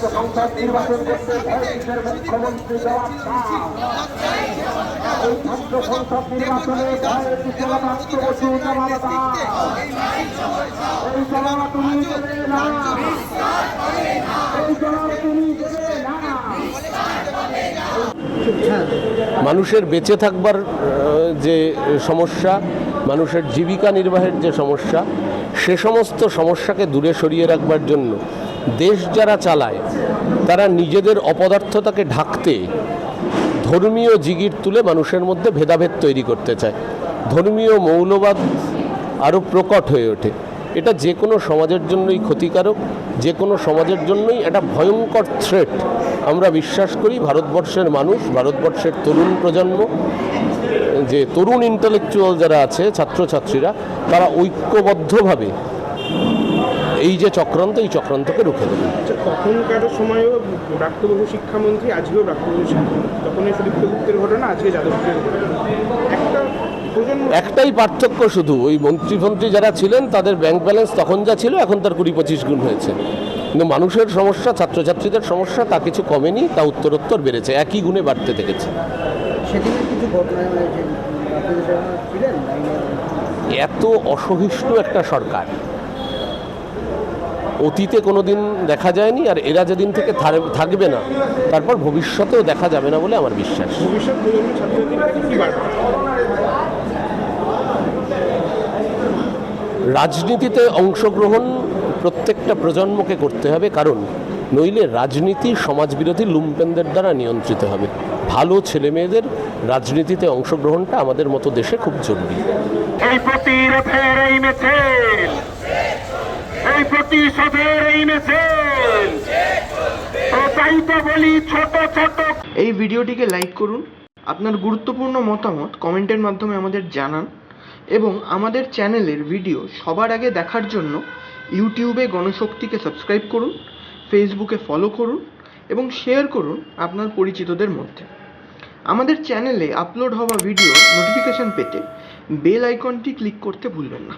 ছাত্র সংসদ নির্বাচন করতে মুখ্যমন্ত্রী জবাব এই ছাত্র সংসদ নির্বাচনে ভয় কিসের রাষ্ট্রপতি জবাব দাও এই জবাব তুমি না এই জবাব তুমি মানুষের বেঁচে থাকবার যে সমস্যা মানুষের জীবিকা নির্বাহের যে সমস্যা সে সমস্ত সমস্যাকে দূরে সরিয়ে রাখবার জন্য দেশ যারা চালায় তারা নিজেদের অপদার্থতাকে ঢাকতে ধর্মীয় জিগির তুলে মানুষের মধ্যে ভেদাভেদ তৈরি করতে চায়। ধর্মীয় মৌলবাদ আরও প্রকট হয়ে ওঠে। এটা যে কোনো সমাজের জন্যই ক্ষতিকারক, যে কোনো সমাজের জন্যই একটা ভয়ঙ্কর থ্রেট আমরা বিশ্বাস করি ভারতবর্ষের মানুষ, ভারতবর্ষের তরুণ প্রজন্ম, যে তরুণ ইন্টালেকচুয়াল যারা আছে, ছাত্রছাত্রীরা, তারা ঐক্যবদ্ধভাবে এই যে চক্রান্ত এই চক্রান্তকে রুখে দেবে। আচ্ছা তখনকার সময়ও প্রাপ্তবয়স্ক শিক্ষামন্ত্রী আজকেও প্রাপ্তবয়স্ক শিক্ষামন্ত্রী। তখন এই সুদীপ্ত গুপ্তের ঘটনা আজকে যাদবপুরের ঘটনা। একটা একটাই পার্থক্য শুধু ওই মন্ত্রীফন্ত্রী যারা ছিলেন তাদের ব্যাংক ব্যালেন্স তখন যা ছিল এখন তার কুড়ি পঁচিশ গুণ হয়েছে। কিন্তু মানুষের সমস্যা ছাত্রছাত্রীদের সমস্যা তা কিছু কমেনি তা উত্তরোত্তর বেড়েছে একই গুণে বাড়তে থেকেছে এত অসহিষ্ণু একটা সরকার। অতীতে কোনো দিন দেখা যায়নি আর এরা যেদিন থেকে থাকবে না তারপর ভবিষ্যতেও দেখা যাবে না বলে আমার বিশ্বাস। রাজনীতিতে অংশগ্রহণ প্রত্যেকটা প্রজন্মকে করতে হবে কারণ নইলে রাজনীতি সমাজবিরোধী লুম্পেনদের দ্বারা নিয়ন্ত্রিত হবে। ভালো ছেলেমেয়েদের রাজনীতিতে অংশগ্রহণটা আমাদের মতো দেশে খুব জরুরি। এই প্রতিশোধের এই ও তাই তো বলি ছোট ছোট। এই ভিডিওটিকে লাইক করুন, আপনার গুরুত্বপূর্ণ মতামত কমেন্টের মাধ্যমে আমাদের জানান এবং আমাদের চ্যানেলের ভিডিও সবার আগে দেখার জন্য ইউটিউবে গণশক্তিকে সাবস্ক্রাইব করুন ফেসবুকে ফলো করুন এবং শেয়ার করুন আপনার পরিচিতদের মধ্যে। আমাদের চ্যানেলে আপলোড হওয়া ভিডিও নোটিফিকেশন পেতে বেল আইকনটি ক্লিক করতে ভুলবেন না।